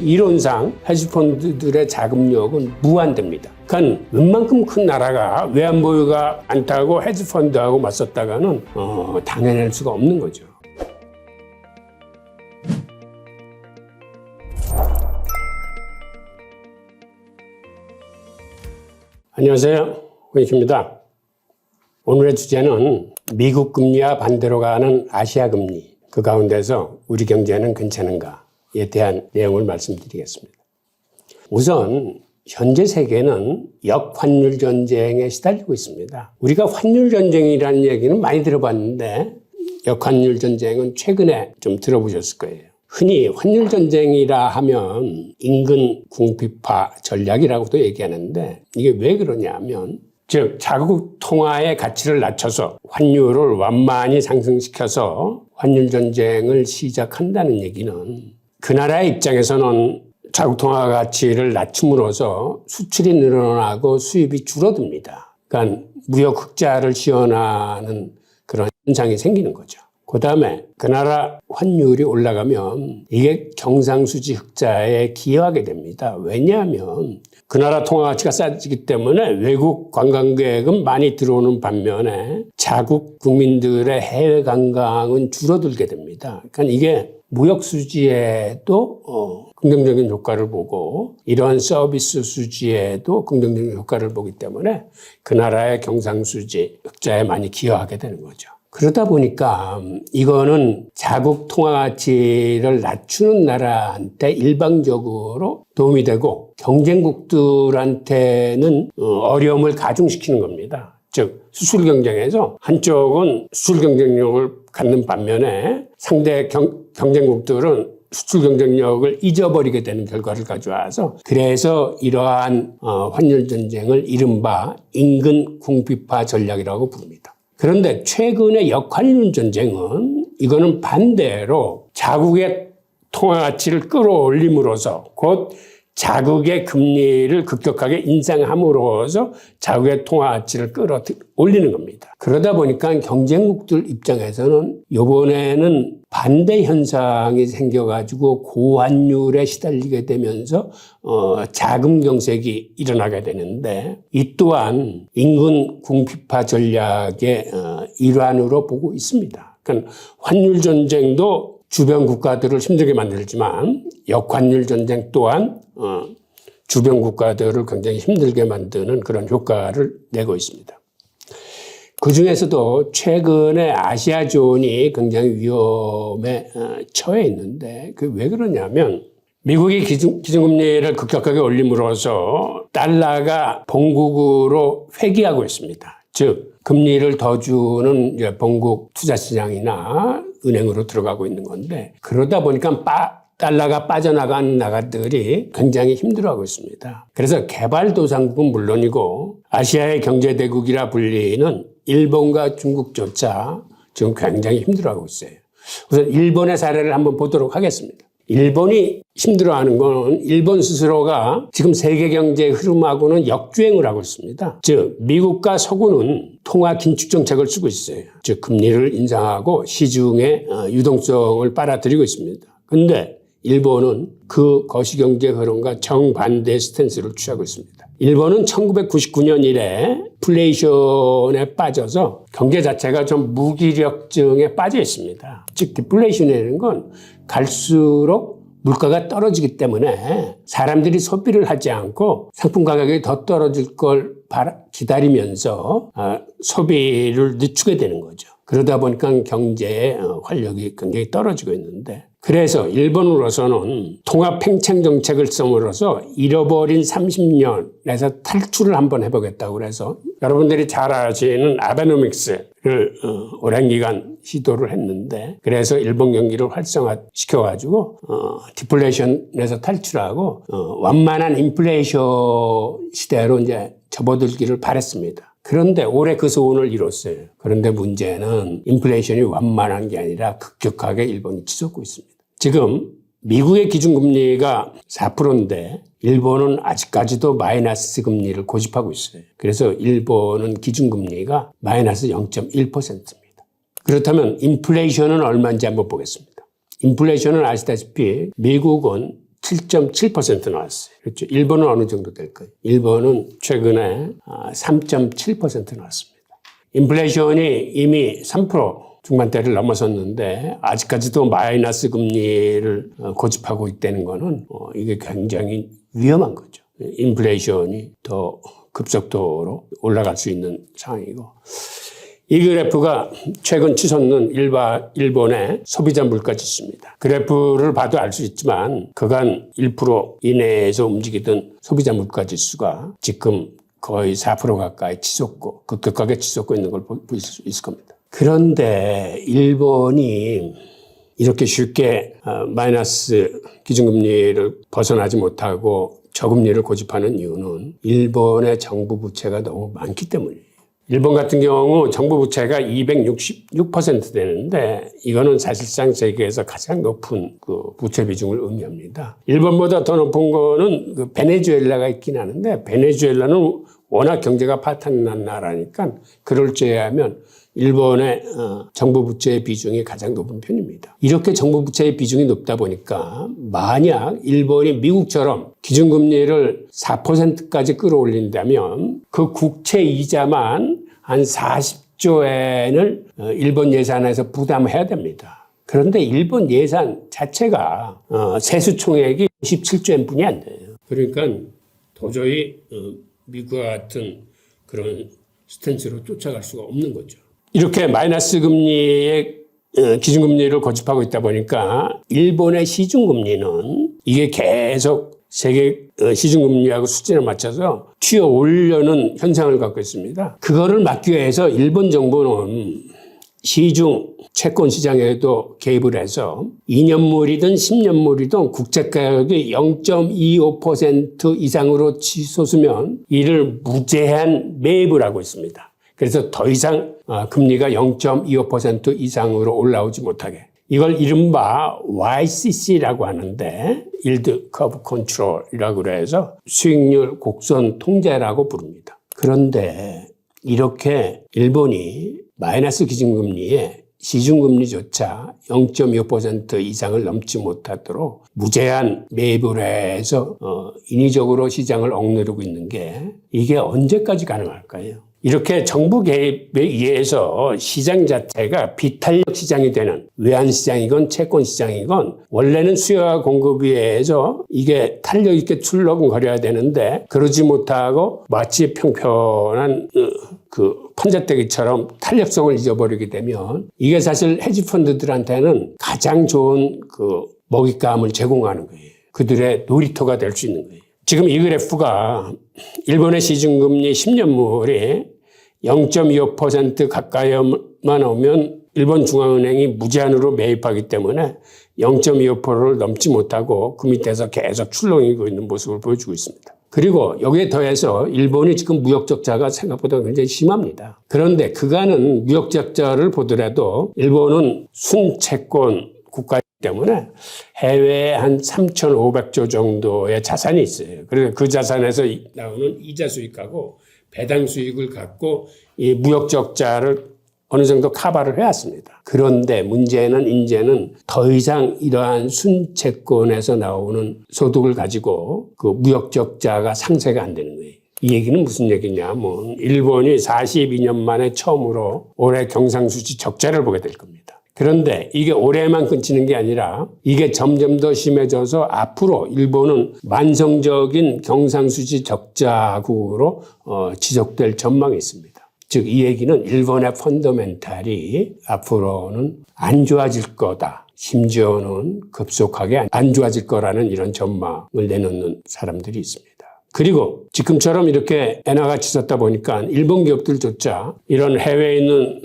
이론상 헤지펀드들의 자금력은 무한대입니다. 그러니까 웬만큼 큰 나라가 외환보유가 많다고 헤지펀드하고 맞섰다가는 어, 당해낼 수가 없는 거죠. 안녕하세요. 홍익입니다. 오늘의 주제는 미국 금리와 반대로 가는 아시아 금리, 그 가운데서 우리 경제는 괜찮은가 에 대한 내용을 말씀드리겠습니다. 우선 현재 세계는 역환율 전쟁에 시달리고 있습니다. 우리가 환율 전쟁이라는 얘기는 많이 들어봤는데 역환율 전쟁은 최근에 좀 들어보셨을 거예요. 흔히 환율 전쟁이라 하면 인근 궁핍화 전략이라고도 얘기하는데 이게 왜 그러냐면 즉 자국 통화의 가치를 낮춰서 환율을 완만히 상승시켜서 환율 전쟁을 시작한다는 얘기는 그 나라의 입장에서는 자국 통화 가치를 낮춤으로써 수출이 늘어나고 수입이 줄어듭니다. 그러니까 무역 흑자를 지원하는 그런 현상이 생기는 거죠. 그 다음에 그 나라 환율이 올라가면 이게 경상수지 흑자에 기여하게 됩니다. 왜냐하면 그 나라 통화 가치가 싸지기 때문에 외국 관광객은 많이 들어오는 반면에 자국 국민들의 해외 관광은 줄어들게 됩니다. 그러니까 이게 무역 수지에도 어, 긍정적인 효과를 보고 이러한 서비스 수지에도 긍정적인 효과를 보기 때문에 그 나라의 경상 수지 흑자에 많이 기여하게 되는 거죠. 그러다 보니까 이거는 자국 통화 가치를 낮추는 나라한테 일방적으로 도움이 되고 경쟁국들한테는 어, 어려움을 가중시키는 겁니다. 즉 수출 경쟁에서 한쪽은 수출 경쟁력을 갖는 반면에 상대 경, 경쟁국들은 수출 경쟁력을 잊어버리게 되는 결과를 가져와서 그래서 이러한 어, 환율 전쟁을 이른바 인근 궁핍화 전략이라고 부릅니다. 그런데 최근의 역환율 전쟁은 이거는 반대로 자국의 통화 가치를 끌어올림으로써 곧 자국의 금리를 급격하게 인상함으로써 자국의 통화 가치를 끌어올리는 겁니다. 그러다 보니까 경쟁국들 입장에서는 이번에는 반대 현상이 생겨가지고 고환율에 시달리게 되면서 어, 자금 경색이 일어나게 되는데 이 또한 인근 궁핍화 전략의 어, 일환으로 보고 있습니다. 그러니까 환율 전쟁도 주변 국가들을 힘들게 만들지만 역환율 전쟁 또한 어, 주변 국가들을 굉장히 힘들게 만드는 그런 효과를 내고 있습니다. 그 중에서도 최근에 아시아존이 굉장히 위험에 어, 처해 있는데 그 왜 그러냐면 미국이 기준, 기준 금리를 급격하게 올림으로써 달러가 본국으로 회귀하고 있습니다. 즉 금리를 더 주는 본국 투자 시장이나 은행으로 들어가고 있는 건데 그러다 보니까 빠, 달러가 빠져나간 나라들이 굉장히 힘들어하고 있습니다. 그래서 개발도상국은 물론이고 아시아의 경제대국이라 불리는 일본과 중국조차 지금 굉장히 힘들어하고 있어요. 우선 일본의 사례를 한번 보도록 하겠습니다. 일본이 힘들어하는 건 일본 스스로가 지금 세계 경제 흐름하고는 역주행을 하고 있습니다. 즉 미국과 서구는 통화 긴축 정책을 쓰고 있어요. 즉 금리를 인상하고 시중의 어, 유동성을 빨아들이고 있습니다. 근데 일본은 그 거시경제 흐름과 정반대 스탠스를 취하고 있습니다. 일본은 1999년 이래 플레이션에 빠져서 경제 자체가 좀 무기력증에 빠져 있습니다. 즉 디플레이션이라는 건 갈수록 물가가 떨어지기 때문에 사람들이 소비를 하지 않고 상품 가격이 더 떨어질 걸 기다리면서 아, 소비를 늦추게 되는 거죠. 그러다 보니까 경제의 어, 활력이 굉장히 떨어지고 있는데 그래서 일본으로서는 통합 팽창 정책을 씀으로써 잃어버린 30년에서 탈출을 한번 해보겠다고 그래서 여러분들이 잘 아시는 아베노믹스를 어, 오랜 기간 시도를 했는데 그래서 일본 경기를 활성화시켜 가지고 어, 디플레이션에서 탈출하고 어, 완만한 인플레이션 시대로 이제 접어들기를 바랬습니다. 그런데 올해 그 소원을 이뤘어요. 그런데 문제는 인플레이션이 완만한 게 아니라 급격하게 일본이 치솟고 있습니다. 지금 미국의 기준금리가 4%인데 일본은 아직까지도 마이너스 금리를 고집하고 있어요. 그래서 일본은 기준금리가 마이너스 0.1%입니다. 그렇다면 인플레이션은 얼마인지 한번 보겠습니다. 인플레이션은 아시다시피 미국은 7.7% 나왔어요. 그렇죠. 일본은 어느 정도 될까요? 일본은 최근에 아, 3.7% 나왔습니다. 인플레이션이 이미 3% 중반대를 넘어섰는데 아직까지도 마이너스 금리를 어, 고집하고 있다는 거는 어, 이게 굉장히 위험한 거죠. 인플레이션이 더 급속도로 올라갈 수 있는 상황이고 이 그래프가 최근 치솟는 일바, 일본의 소비자 물가 지수입니다. 그래프를 봐도 알 수 있지만 그간 1% 이내에서 움직이던 소비자 물가 지수가 지금 거의 4% 가까이 치솟고 급격하게 치솟고 있는 걸볼수 있을 겁니다. 그런데 일본이 이렇게 쉽게 어, 마이너스 기준금리를 벗어나지 못하고 저금리를 고집하는 이유는 일본의 정부 부채가 너무 많기 때문이에요. 일본 같은 경우 정부 부채가 266% 되는데 이거는 사실상 세계에서 가장 높은 그 부채 비중을 의미합니다. 일본보다 더 높은 거는 그 베네수엘라가 있긴 하는데 베네수엘라는 워낙 경제가 파탄난 나라니까 그럴 제외하면 일본의 어, 정부 부채의 비중이 가장 높은 편입니다. 이렇게 정부 부채의 비중이 높다 보니까 만약 일본이 미국처럼 기준금리를 4%까지 끌어올린다면 그 국채 이자만 한 40조 엔을 어, 일본 예산에서 부담해야 됩니다. 그런데 일본 예산 자체가 어, 세수 총액이 17조 엔뿐이 안 돼요. 그러니까 도저히 미국과 같은 그런 스탠스로 쫓아갈 수가 없는 거죠. 이렇게 마이너스 금리의 어, 기준금리를 고집하고 있다 보니까 일본의 시중금리는 이게 계속 세계 어, 시중금리하고 수준에 맞춰서 튀어 올려는 현상을 갖고 있습니다. 그거를 막기 위해서 일본 정부는 시중 채권 시장에도 개입을 해서 2년물이든 10년물이든 국채 가격이 0.25% 이상으로 치솟으면 이를 무제한 매입을 하고 있습니다. 그래서 더 이상 어, 금리가 0.25% 이상으로 올라오지 못하게. 이걸 이른바 YCC라고 하는데 Yield Curve Control이라고 그래서 수익률 곡선 통제라고 부릅니다. 그런데 이렇게 일본이 마이너스 기준금리에 시중금리조차 0.25% 이상을 넘지 못하도록 무제한 매입을 해서 어, 인위적으로 시장을 억누르고 있는 게 이게 언제까지 가능할까요? 이렇게 정부 개입에 의해서 시장 자체가 비탄력 시장이 되는 외환 시장이건 채권 시장이건 원래는 수요와 공급에 의해서 이게 탄력 있게 출렁거려야 되는데 그러지 못하고 마치 평평한 어, 그 판자떼기처럼 탄력성을 잊어버리게 되면 이게 사실 헤지 펀드들한테는 가장 좋은 그 먹잇감을 제공하는 거예요. 그들의 놀이터가 될 수 있는 거예요. 지금 이 그래프가 일본의 시중금리 10년물이 0.25% 가까이만 오면 일본 중앙은행이 무제한으로 매입하기 때문에 0.25%를 넘지 못하고 그 밑에서 계속 출렁이고 있는 모습을 보여주고 있습니다. 그리고 여기에 더해서 일본이 지금 무역 적자가 생각보다 굉장히 심합니다. 그런데 그간은 무역 적자를 보더라도 일본은 순채권 국가 때문에 해외에 한 3,500조 정도의 자산이 있어요. 그래서 그 자산에서 나오는 이자 수익하고 배당 수익을 갖고 이 무역 적자를 어느 정도 카바를 해왔습니다. 그런데 문제는 이제는 더 이상 이러한 순채권에서 나오는 소득을 가지고 그 무역 적자가 상쇄가 안 되는 거예요. 이 얘기는 무슨 얘기냐 면 일본이 42년 만에 처음으로 올해 경상수지 적자를 보게 될 겁니다. 그런데 이게 올해만 끊치는 게 아니라 이게 점점 더 심해져서 앞으로 일본은 만성적인 경상수지 적자국으로 어, 지속될 전망이 있습니다. 즉, 이 얘기는 일본의 펀더멘탈이 앞으로는 안 좋아질 거다. 심지어는 급속하게 안 좋아질 거라는 이런 전망을 내놓는 사람들이 있습니다. 그리고 지금처럼 이렇게 엔화가 치솟다 보니까 일본 기업들조차 이런 해외에 있는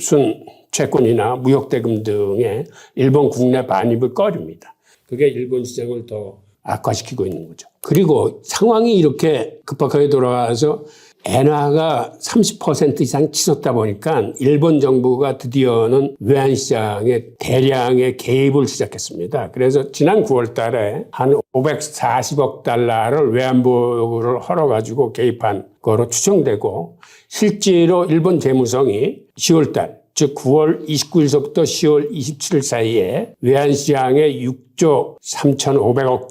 순 채권이나 무역대금 등의 일본 국내 반입을 꺼립니다. 그게 일본 시장을 더 악화시키고 있는 거죠. 그리고 상황이 이렇게 급박하게 돌아와서 엔화가 30% 이상 치솟다 보니까 일본 정부가 드디어는 외환 시장에 대량의 개입을 시작했습니다. 그래서 지난 9월 달에 한 540억 달러를 외환보유를 헐어 가지고 개입한 거로 추정되고 실제로 일본 재무성이 10월 달 즉 9월 29일서부터 10월 27일 사이에 외환시장에 6조 3,500억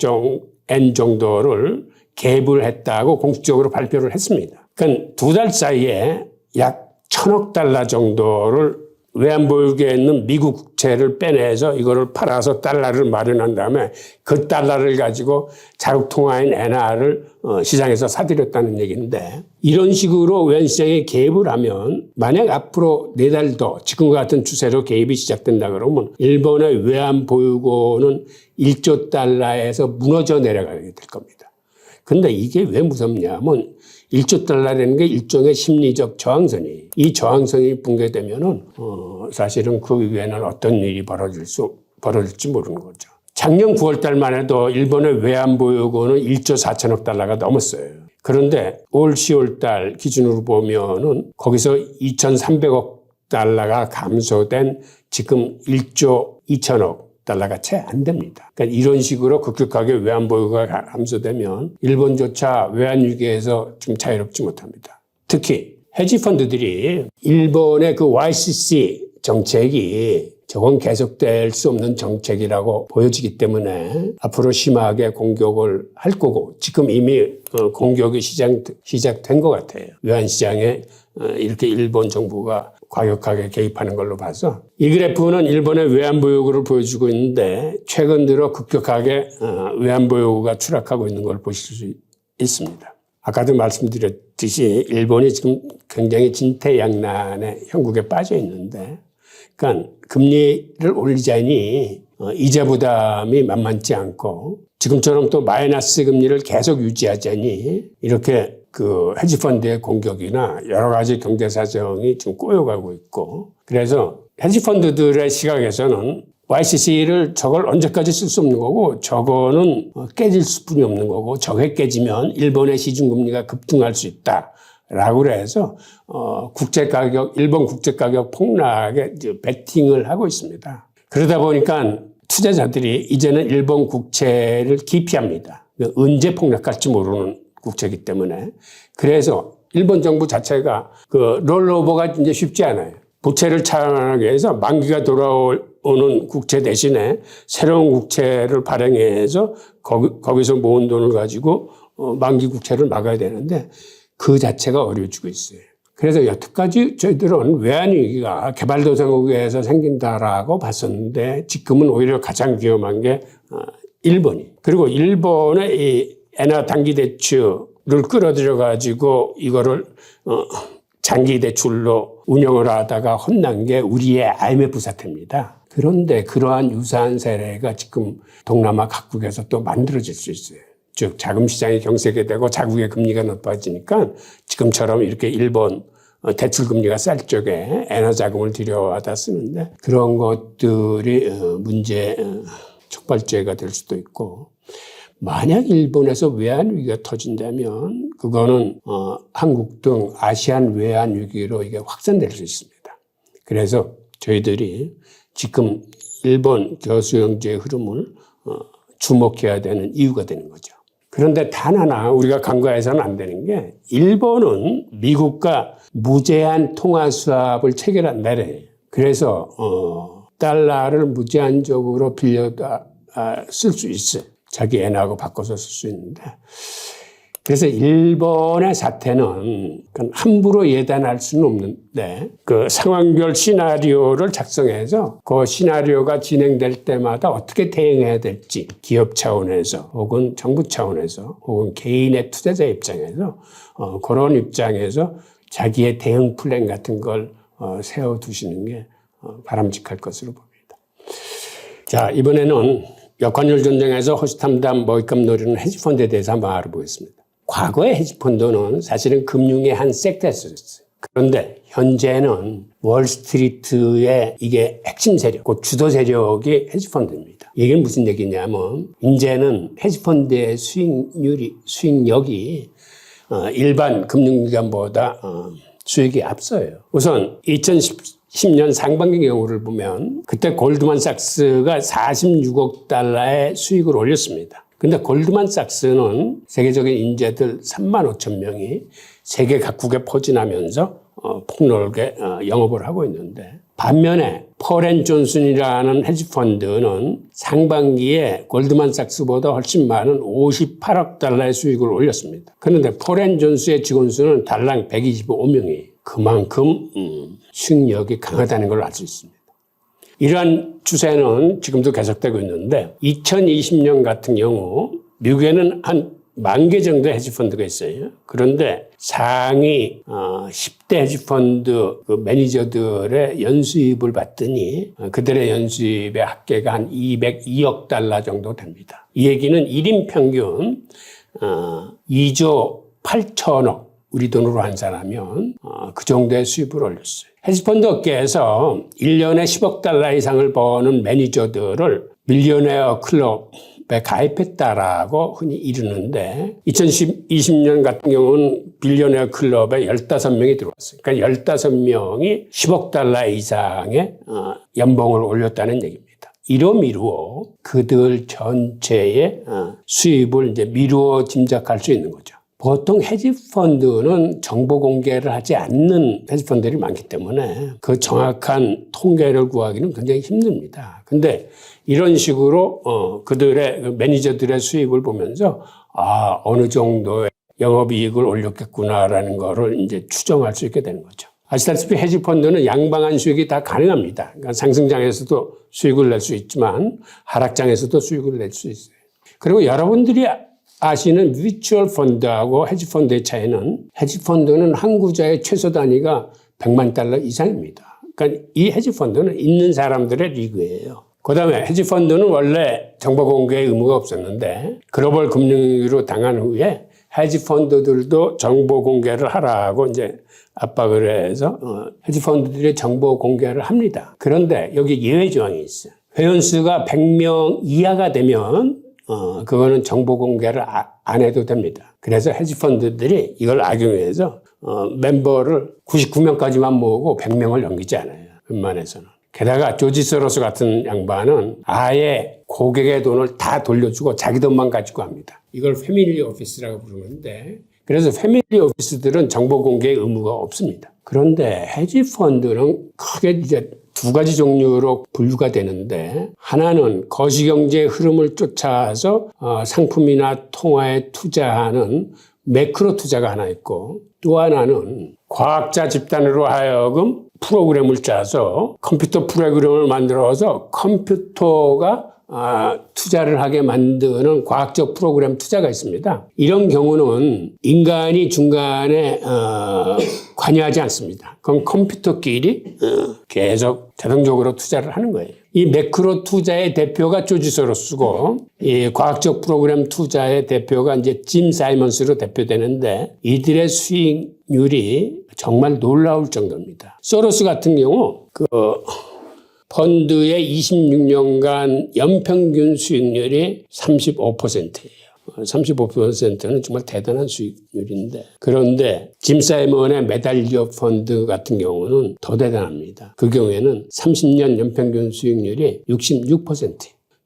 엔 정도를 개입을 했다고 공식적으로 발표를 했습니다. 그러니까 두달 사이에 약 천억 달러 정도를 외환보유고에 있는 미국 국채를 빼내서 이거를 팔아서 달러를 마련한 다음에 그 달러를 가지고 자국통화인 엔화를 어, 시장에서 사들였다는 얘기인데 이런 식으로 외환시장에 개입을 하면 만약 앞으로 네 달 더 지금과 같은 추세로 개입이 시작된다 그러면 일본의 외환보유고는 1조 달러에서 무너져 내려가게 될 겁니다. 근데 이게 왜 무섭냐면 1조 달러라는 게 일종의 심리적 저항선이 이 저항선이 붕괴되면은 어 사실은 그 위에는 어떤 일이 벌어질 수 벌어질지 모르는 거죠. 작년 9월 달만 해도 일본의 외환 보유고는 1조 4천억 달러가 넘었어요. 그런데 올 10월 달 기준으로 보면은 거기서 2,300억 달러가 감소된 지금 1조 2천억 달러가 채 안 됩니다. 그러니까 이런 식으로 급격하게 외환 보유가 감소되면 일본조차 외환 위기에서 좀 자유롭지 못합니다. 특히 헤지 펀드들이 일본의 그 YCC 정책이 저건 계속될 수 없는 정책이라고 보여지기 때문에 앞으로 심하게 공격을 할 거고 지금 이미 어, 공격이 시작, 시작된 것 같아요. 외환시장에 어, 이렇게 일본 정부가 과격하게 개입하는 걸로 봐서 이 그래프는 일본의 외환보유고를 보여주고 있는데 최근 들어 급격하게 어, 외환보유고가 추락하고 있는 걸 보실 수 있습니다. 아까도 말씀드렸듯이 일본이 지금 굉장히 진퇴양난의 형국에 빠져 있는데 그러니까 금리를 올리자니 어, 이자 부담이 만만치 않고 지금처럼 또 마이너스 금리를 계속 유지하자니 이렇게 그 헤지펀드의 공격이나 여러 가지 경제 사정이 지금 꼬여가고 있고 그래서 헤지펀드들의 시각에서는 YCC를 저걸 언제까지 쓸 수 없는 거고 저거는 어, 깨질 수뿐이 없는 거고 저게 깨지면 일본의 시중금리가 급등할 수 있다. 라고 그래서 어 국제 가격 일본 국제 가격 폭락에 베팅을 하고 있습니다. 그러다 보니까 투자자들이 이제는 일본 국채를 기피합니다. 언제 폭락할지 모르는 국채이기 때문에 그래서 일본 정부 자체가 그 롤오버가 이제 쉽지 않아요. 부채를 차환하기 위해서 만기가 돌아오는 국채 대신에 새로운 국채를 발행해서 거기, 거기서 모은 돈을 가지고 어, 만기 국채를 막아야 되는데 그 자체가 어려워지고 있어요. 그래서 여태까지 저희들은 외환위기가 개발도상국에서 생긴다라고 봤었는데 지금은 오히려 가장 위험한 게 어, 일본이. 그리고 일본의 이 엔화 단기 대출을 끌어들여 가지고 이거를 어, 장기 대출로 운영을 하다가 혼난 게 우리의 IMF 사태입니다. 그런데 그러한 유사한 사례가 지금 동남아 각국에서 또 만들어질 수 있어요. 즉 자금 시장이 경색이 되고 자국의 금리가 높아지니까 지금처럼 이렇게 일본 어, 대출 금리가 쌀 적에 엔화 자금을 들여와다 쓰는데 그런 것들이 어, 문제 어, 촉발제가 될 수도 있고 만약 일본에서 외환 위기가 터진다면 그거는 어, 한국 등 아시안 외환 위기로 이게 확산될 수 있습니다. 그래서 저희들이 지금 일본 교수형제의 흐름을 어, 주목해야 되는 이유가 되는 거죠. 그런데 단 하나 우리가 간과해서는 안 되는 게 일본은 미국과 무제한 통화 수합을 체결한다래요. 그래서 어, 달러를 무제한적으로 빌려다 아, 쓸수 있어요. 자기 엔하고 바꿔서 쓸 수 있는데. 그래서 일본의 사태는 함부로 예단할 수는 없는데 그 상황별 시나리오를 작성해서 그 시나리오가 진행될 때마다 어떻게 대응해야 될지 기업 차원에서 혹은 정부 차원에서 혹은 개인의 투자자 입장에서 어, 그런 입장에서 자기의 대응 플랜 같은 걸 어, 세워두시는 게 어, 바람직할 것으로 봅니다. 자 이번에는 역환율 전쟁에서 호시탐탐 먹잇감 노리는 헤지펀드에 대해서 한번 알아보겠습니다. 과거의 헤지펀드는 사실은 금융의 한 섹터였어요. 그런데 현재는 월스트리트의 이게 핵심 세력, 그 주도 세력이 헤지펀드입니다. 이게 무슨 얘기냐면 이제는 헤지펀드의 수익률이 수익력이 어, 일반 금융기관보다 어, 수익이 앞서요. 우선 2010 년 상반기 경우를 보면 그때 골드만삭스가 46억 달러의 수익을 올렸습니다. 근데 골드만삭스는 세계적인 인재들 3만 5천 명이 세계 각국에 포진하면서 어, 폭넓게 어, 영업을 하고 있는데 반면에 펄앤 존슨이라는 헤지펀드는 상반기에 골드만삭스보다 훨씬 많은 58억 달러의 수익을 올렸습니다. 그런데 펄앤 존슨의 직원 수는 달랑 125명이 그만큼 음, 수익력이 강하다는 걸 알 수 있습니다. 이러한 추세는 지금도 계속되고 있는데 2020년 같은 경우 미국에는 한 만 개 정도의 헤지펀드가 있어요. 그런데 상위 10대 헤지펀드 그 매니저들의 연수입을 봤더니 어, 그들의 연수입의 합계가 한 202억 달러 정도 됩니다. 이 얘기는 1인 평균 2조 8천억 우리 돈으로 환산하면 어, 그 정도의 수입을 올렸어요. 헤지펀드 업계에서 1년에 10억 달러 이상을 버는 매니저들을 밀리오네어 클럽에 가입했다라고 흔히 이르는데 2020년 같은 경우는 빌리오네어 클럽에 15명이 들어왔어요. 그러니까 15명이 10억 달러 이상의 어, 연봉을 올렸다는 얘기입니다. 이로 미루어 그들 전체의 어, 수입을 이제 미루어 짐작할 수 있는 거죠. 보통 헤지펀드는 정보 공개를 하지 않는 헤지펀드들이 많기 때문에 그 정확한 통계를 구하기는 굉장히 힘듭니다. 근데 이런 식으로 어, 그들의 그 매니저들의 수입을 보면서 아 어느 정도의 영업이익을 올렸겠구나라는 거를 이제 추정할 수 있게 되는 거죠. 아시다시피 헤지펀드는 양방한 수익이 다 가능합니다. 그러니까 상승장에서도 수익을 낼 수 있지만 하락장에서도 수익을 낼 수 있어요. 그리고 여러분들이 아시는 뮤추얼 펀드하고 헤지 펀드의 차이는 헤지 펀드는 한 구자의 최소 단위가 100만 달러 이상입니다. 그러니까 이 헤지 펀드는 있는 사람들의 리그예요. 그 다음에 헤지 펀드는 원래 정보 공개의 의무가 없었는데 글로벌 금융위기로 당한 후에 헤지 펀드들도 정보 공개를 하라고 이제 압박을 해서 어, 헤지 펀드들이 정보 공개를 합니다. 그런데 여기 예외 조항이 있어요. 회원 수가 100명 이하가 되면 어, 그거는 정보 공개를 아, 안 해도 됩니다. 그래서 헤지펀드들이 이걸 악용해서 어, 멤버를 99명까지만 모으고 100명을 넘기지 않아요. 웬만해서는. 게다가 조지 소로스 같은 양반은 아예 고객의 돈을 다 돌려주고 자기 돈만 가지고 합니다. 이걸 패밀리 오피스라고 부르는데 그래서 패밀리 오피스들은 정보 공개 의무가 없습니다. 그런데 헤지 펀드는 크게 이제 두 가지 종류로 분류가 되는데 하나는 거시경제 흐름을 쫓아서 어, 상품이나 통화에 투자하는 매크로 투자가 하나 있고 또 하나는 과학자 집단으로 하여금 프로그램을 짜서 컴퓨터 프로그램을 만들어서 컴퓨터가 아, 투자를 하게 만드는 과학적 프로그램 투자가 있습니다. 이런 경우는 인간이 중간에 어, 관여하지 않습니다. 그럼 컴퓨터끼리 어, 계속 자동적으로 투자를 하는 거예요. 이 매크로 투자의 대표가 조지 소로스고 이 과학적 프로그램 투자의 대표가 이제 짐 사이먼스로 대표되는데 이들의 수익률이 정말 놀라울 정도입니다. 소로스 같은 경우 그 펀드의 26년간 연평균 수익률이 35%예요. 35%는 정말 대단한 수익률인데 그런데 짐 사이먼의 메달리어 펀드 같은 경우는 더 대단합니다. 그 경우에는 30년 연평균 수익률이 66%.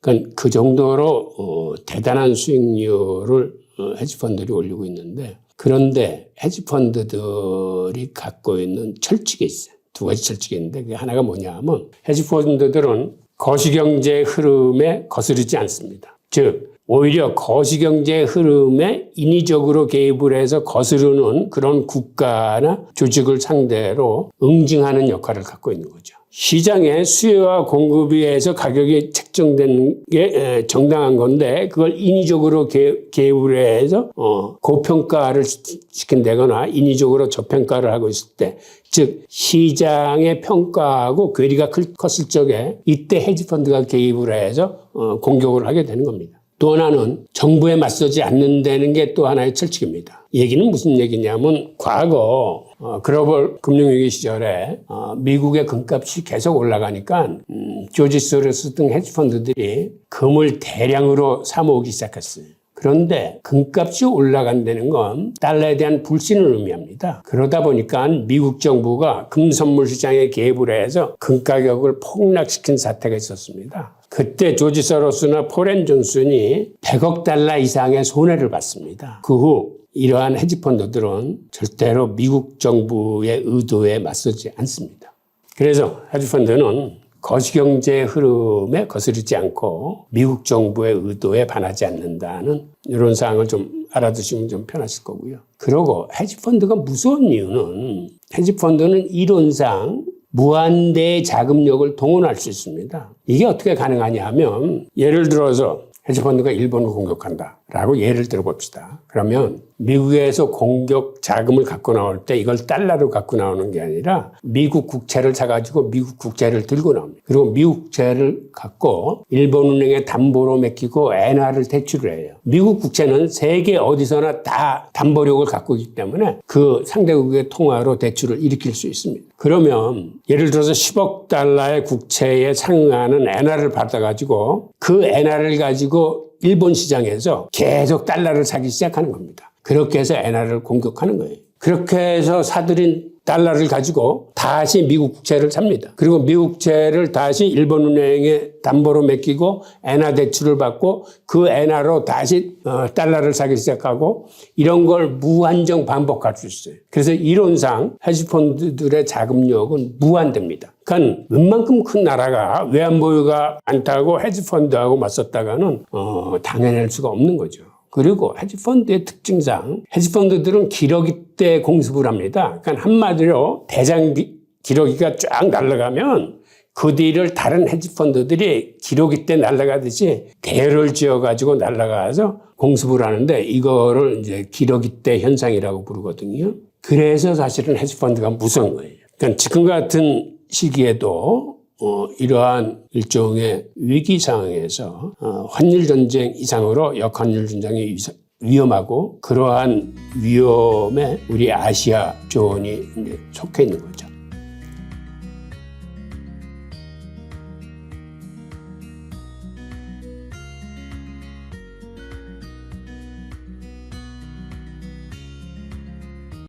그러니까 그 정도로 어, 대단한 수익률을 어, 헤지펀드들이 올리고 있는데 그런데 헤지펀드들이 갖고 있는 철칙이 있어요. 두 가지 철칙이 있는데 그게 하나가 뭐냐 하면 헤지펀드들은 거시경제 흐름에 거스르지 않습니다. 즉 오히려 거시경제 흐름에 인위적으로 개입을 해서 거스르는 그런 국가나 조직을 상대로 응징하는 역할을 갖고 있는 거죠. 시장에 수요와 공급에 의해서 가격이 책정된 게 정당한 건데 그걸 인위적으로 개입을 해서 어, 고평가를 시킨다거나 인위적으로 저평가를 하고 있을 때 즉 시장의 평가하고 괴리가 컸을 적에 이때 헤지펀드가 개입을 해서 어, 공격을 하게 되는 겁니다. 또 하나는 정부에 맞서지 않는다는 게 또 하나의 철칙입니다. 얘기는 무슨 얘기냐면 과거 어, 글로벌 금융위기 시절에 어, 미국의 금값이 계속 올라가니까 음, 조지 소로스 등 헤지펀드들이 금을 대량으로 사 모으기 시작했어요. 그런데 금값이 올라간다는 건 달러에 대한 불신을 의미합니다. 그러다 보니까 미국 정부가 금 선물 시장에 개입을 해서 금 가격을 폭락시킨 사태가 있었습니다. 그때 조지 서로스나 포렌 존슨이 100억 달러 이상의 손해를 봤습니다. 그후 이러한 헤지펀드들은 절대로 미국 정부의 의도에 맞서지 않습니다. 그래서 헤지펀드는 거시경제 흐름에 거스르지 않고 미국 정부의 의도에 반하지 않는다는 이런 사항을 좀 알아두시면 좀 편하실 거고요. 그리고 헤지펀드가 무서운 이유는 헤지펀드는 이론상 무한대의 자금력을 동원할 수 있습니다. 이게 어떻게 가능하냐 하면 예를 들어서 헤지펀드가 일본을 공격한다 라고 예를 들어봅시다. 그러면 미국에서 공격 자금을 갖고 나올 때 이걸 달러로 갖고 나오는 게 아니라 미국 국채를 사가지고 미국 국채를 들고 나옵니다. 그리고 미국 국채를 갖고 일본은행에 담보로 맡기고 엔화를 대출을 해요. 미국 국채는 세계 어디서나 다 담보력을 갖고 있기 때문에 그 상대국의 통화로 대출을 일으킬 수 있습니다. 그러면 예를 들어서 10억 달러의 국채에 상응하는 엔화를 받아가지고 그 엔화를 가지고 일본 시장에서 계속 달러를 사기 시작하는 겁니다. 그렇게 해서 엔화를 공격하는 거예요. 그렇게 해서 사들인 달러를 가지고 다시 미국 국채를 삽니다. 그리고 미국 국채를 다시 일본은행에 담보로 맡기고 엔화 대출을 받고 그 엔화로 다시 어, 달러를 사기 시작하고 이런 걸 무한정 반복할 수 있어요. 그래서 이론상 헤지펀드들의 자금력은 무한대입니다. 그러니까 웬만큼 큰 나라가 외환보유가 많다고 헤지펀드하고 맞섰다가는 어, 당해낼 수가 없는 거죠. 그리고 헤지펀드의 특징상 헤지펀드들은 기러기 때 공습을 합니다. 그러니까 한마디로 대장 기- 기러기가 쫙 날아가면 그 뒤를 다른 헤지펀드들이 기러기 때 날아가듯이 대를 지어가지고 날아가서 공습을 하는데 이거를 이제 기러기 때 현상이라고 부르거든요. 그래서 사실은 헤지펀드가 무서운 거예요. 그러니까 지금 같은 시기에도 어, 이러한 일종의 위기 상황에서 어, 환율 전쟁 이상으로 역환율 전쟁이 위험하고 그러한 위험에 우리 아시아 조원이 속해 있는 거죠.